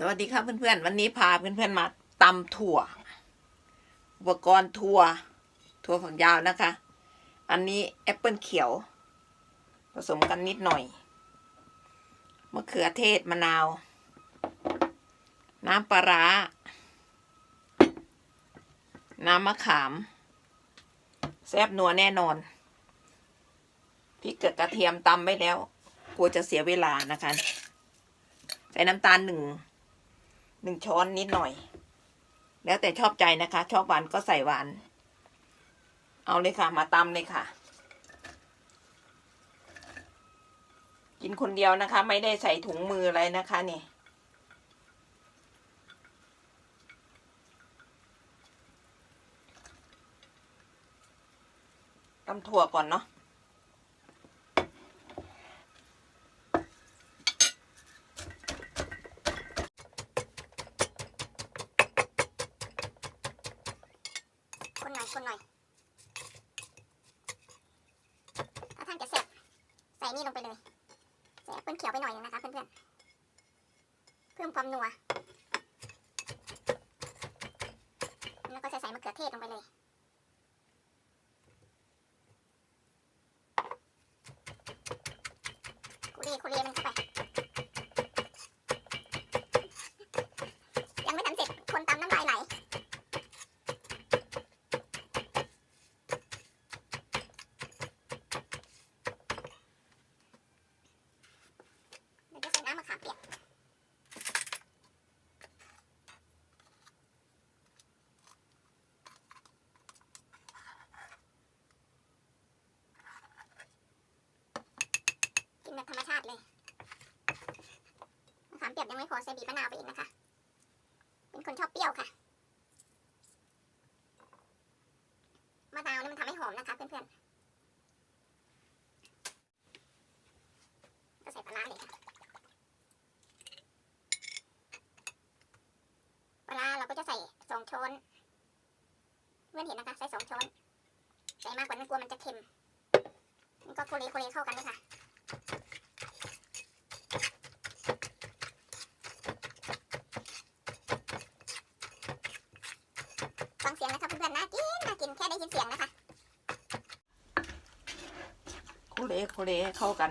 สวัสดีครับเพื่อนๆ วันนี้พาเพื่อนๆมาตำถั่ว อุปกรณ์ถั่ว ถั่วฝักยาวนะคะ อันนี้แอปเปิลเขียว ผสมกันนิดหน่อยมะเขือเทศมะนาว น้ำปลาร้า น้ำมะขาม แซ่บนัวแน่นอนพริกกับกระเทียมตำไว้แล้ว กลัวจะเสียเวลานะคะ ใส่น้ำตาลหนึ่ง หนึ่งช้อนนิดหน่อย แล้วแต่ชอบใจนะคะ ชอบหวานก็ใส่หวาน เอาเลยค่ะ มาตำเลยค่ะ กินคนเดียวนะคะ ไม่ได้ใส่ถุงมืออะไรนะคะนี่ตำถั่วก่อนเนาะ คนหน่อยถ้าท่านจะเสร็จใส่นี่ลงไปเลยใส่แอปเปิลเขียวไปหน่อยนึงนะคะเพื่อนๆเพิ่มความนัวแล้วก็จะใส่มะเขือเทศลงไปเลยคุเรีคุเรีมันเข้าไป ยังไม่ทันเสร็จ คนตำน้ำลายไหล เดี๋ยวจะใส่น้ำมะขามเปียก กินแบบธรรมชาติเลย มะขามเปียกยัง ไม่พอใส่บีบมะนาวไปอีกนะคะ เป็นคนชอบเปรี้ยวค่ะ มะนาวนี่มันทำให้หอมนะคะเพื่อนๆก็ใส่ปลาร้าเลยค่ะปลาร้าเราก็จะใส่สองช้อนเพื่อนเห็นนะคะ ใส่สองช้อน ใส่มากกว่านั้นกลัวมันจะเค็มมันก็โคเลโคเลเข้ากันเลยค่ะ ฟังเสียงนะคะเพื่อนๆน่ากินน่ากินแค่ได้ยินเสียงนะคะ โค เลโคเลให้เข้ากัน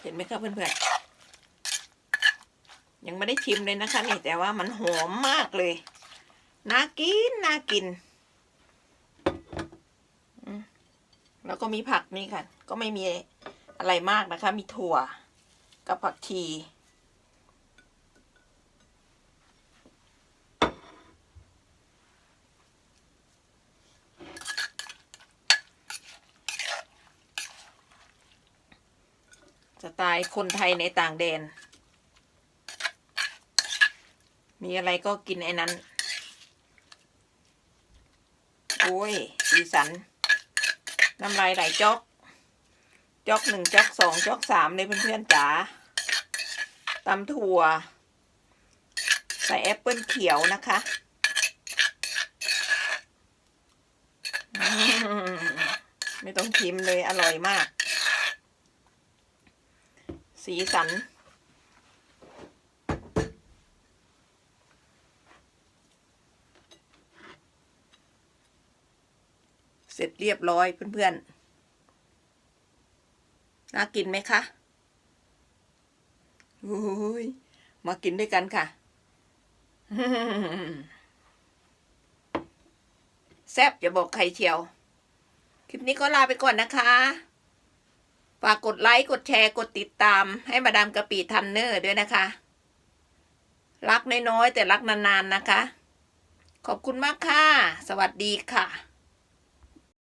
เห็นไหมครับเพื่อนๆ ยังไม่ได้ชิมเลยนะคะนี่แต่ว่ามันหอมมากเลย น่ากิน น่ากิน แล้วก็มีผักนี่ค่ะ ก็ไม่มีอะไรมากนะคะ มีถั่วกับผักชีสไตล์คนไทยในต่างแดน มีอะไรก็กินไอ้นั้น โอ้ยสีสัน น้ำลายไหลจอกจอกหนึ่งจอกสองจอกสามเลยเพื่อนๆจ๋าตำถั่ว ใส่แอปเปิลเขียวนะคะไม่ต้องชิมเลยอร่อยมาก สีสัน เสร็จเรียบร้อยเพื่อนๆ น่ากินไหมคะโอ้ยมากินด้วยกันค่ะ แซ่บจะบอกใครเชียว คลิปนี้ก็ลาไปก่อนนะคะ ฝากกดไลค์ กดแชร์ กดติดตาม ให้มาดามกะปีทันเนอร์ด้วยนะคะ รักน้อยๆแต่รักนานๆนะคะ ขอบคุณมากค่ะ สวัสดีค่ะ